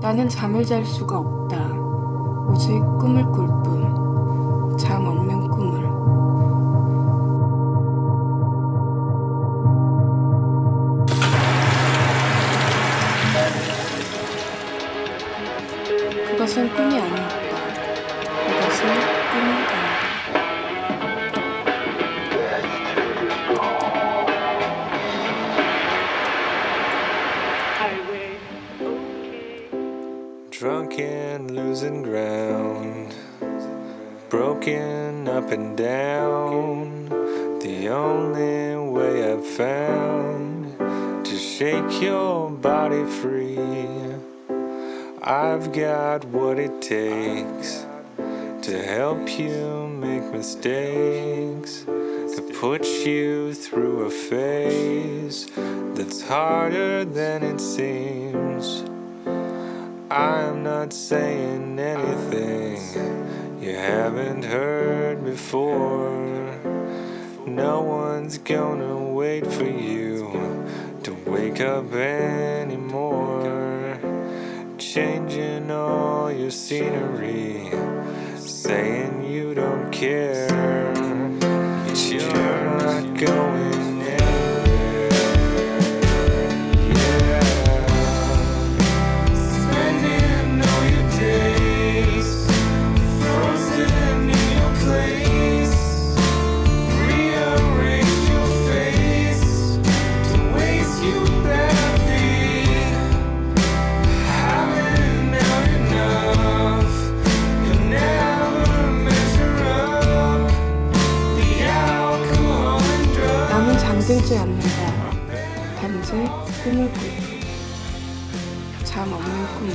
나는 잠을 잘 수가 없다. 오직 꿈을 꿀 뿐. 잠 없는 꿈을. 그것은 꿈이 아니었다. 이것은 꿈은 아 Drunk and losing ground, broken up and down. The only way I've found to shake your body free. I've got what it takes to help you make mistakes, to put you through a phase that's harder than it seems. I'm not saying anything you haven't heard before. No one's gonna wait for you to wake up anymore. Changing all your scenery, saying you don't care. 뜨지 않는다. 단지 꿈을 꾸고 잠 없는 꿈.